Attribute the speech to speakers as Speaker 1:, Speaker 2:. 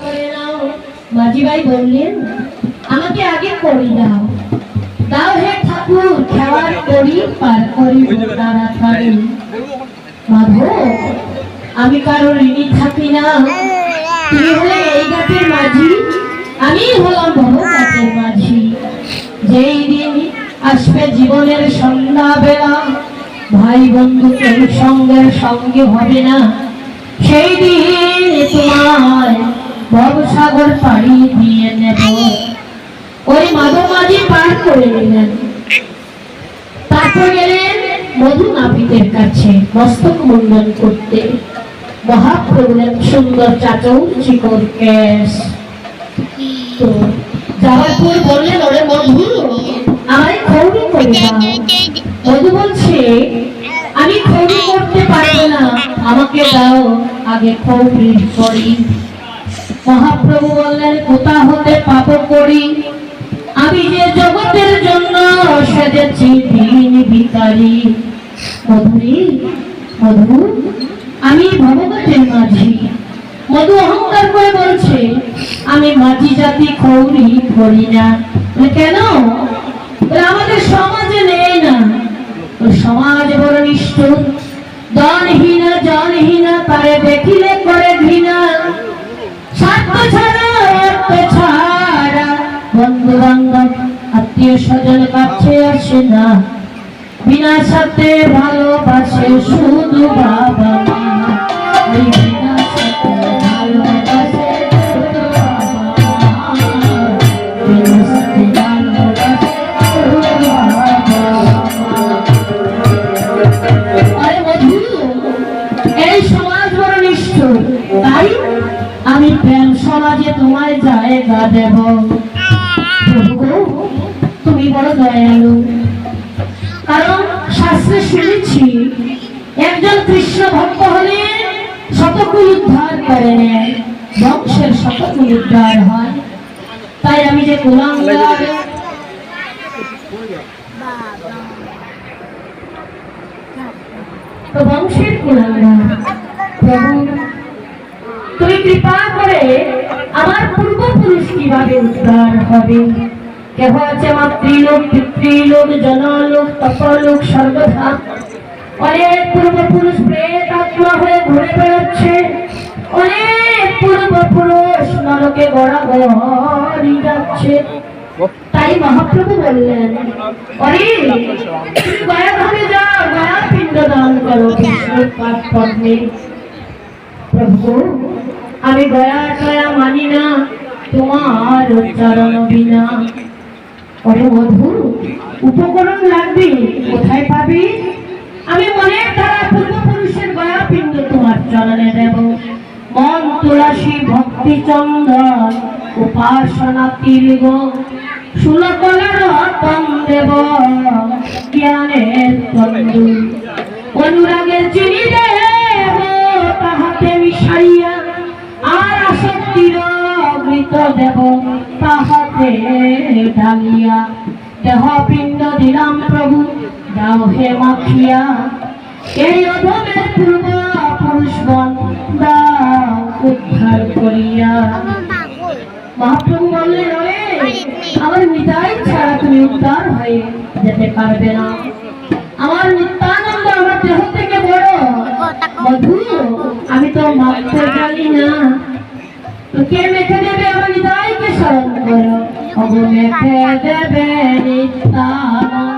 Speaker 1: করে নাও। বললেন আমাকে আগে করি দাও। দাও হে ঠাকুর খেওয়ার করি পার করি মাধব আমি কারোর ঋণী থাকি না। তুমি হলে এই গাছের মাঝি আমি হলাম বড় গাছের মাঝি। যেই দিন আসবে জীবনের সন্ধ্যা বেলা ভাই বন্ধু কেউ সঙ্গের সঙ্গে হবে না। সেই দিন তোমায় ভবসাগর পাড়ি দিয়ে নেব। ওই মাধব মাঝি পার করে নিলেন তারপর গেলেন মধু নাপিতের কাছে মস্তক মুন্ডন করতে। সুন্দর চাচৌ কেশ তো যাওয়ার পর বললেন, ওরে মধু খৌরি করে মধু বলছে, আমি খৌরি করতে পারব না। আমাকে দাও আগে খৌরি করি মহাপ্রভু বললেন, কোথা হতে পাপ করি? আমি যে জগতের জন্য সেজেছি, দিন ভিকারি। মধুরী মধু আমি ভগবতের মাঝি। মধু অহংকার করে বলছে, আমি মাঝি জাতি খৌরি করি না। কেন? আমাদের সমাজে নেই না। সমাজ বড় নিষ্ঠুর। দনহীনা, জনহীনা, তারে দেখিলে করে ঘৃণা। আত্মীয় স্বজন কাছে আসে না। বিনা সাথে ভালোবাসে শুধু বাবা মা। তাই আমি প্রেম সমাজে তোমায় জায়গা দেব। তুমি বড় দয়ালু। কারণ শাস্ত্রে শুনেছি, একজন কৃষ্ণ ভক্ত হলে শতকুল উদ্ধার করে বংশের শতকুল উদ্ধার হয়। তাই আমি যে কুলাঙ্গার তো বংশের তুমি কৃপা করে আমার পূর্বপুরুষ কীভাবে উদ্ধার হবে? কেহ আছে পিতৃলোক অনেক পূর্বপুরুষ প্রেত আত্মা হয়ে ঘুরে বেড়াচ্ছে। অনেক পূর্বপুরুষ নরকে গড়া গড়ি যাচ্ছে। তাই মহাপ্রভু বললেন অরে পিণ্ড দান করো পাঠ পদ্মে প্রভু, আমি গয়া মানি না, তোমার চরণ বিনা। ওরে মধু, উপকরণ লাগবে, কোথায় পাবি? আমি মনের দ্বারা পূর্বপুরুষের গয়া পিণ্ড তোমার চরণে দেব। মন তুলাসী ভক্তি চন্দন, উপাসনা তীর্গ সুলকলার দেব। মৃত দেব তাহাতে ঢালিয়া। দেহ পিণ্ড দিলাম প্রভু, দাও হে মাখিয়া। এই অধমের পূর্ব পুরুষগণ উদ্ধার করিয়া। মহাপ্রভু বললেন আমার নিতাই ছাড়া তুমি উদ্ধার হয়ে যেতে পারবে না। আমার নিত্যানন্দ আমার দেহ থেকে বড়। মধু, আমি তো মাপতে জানি না। তো কে মেখে দেবে আমার নিতাইকে স্মরণ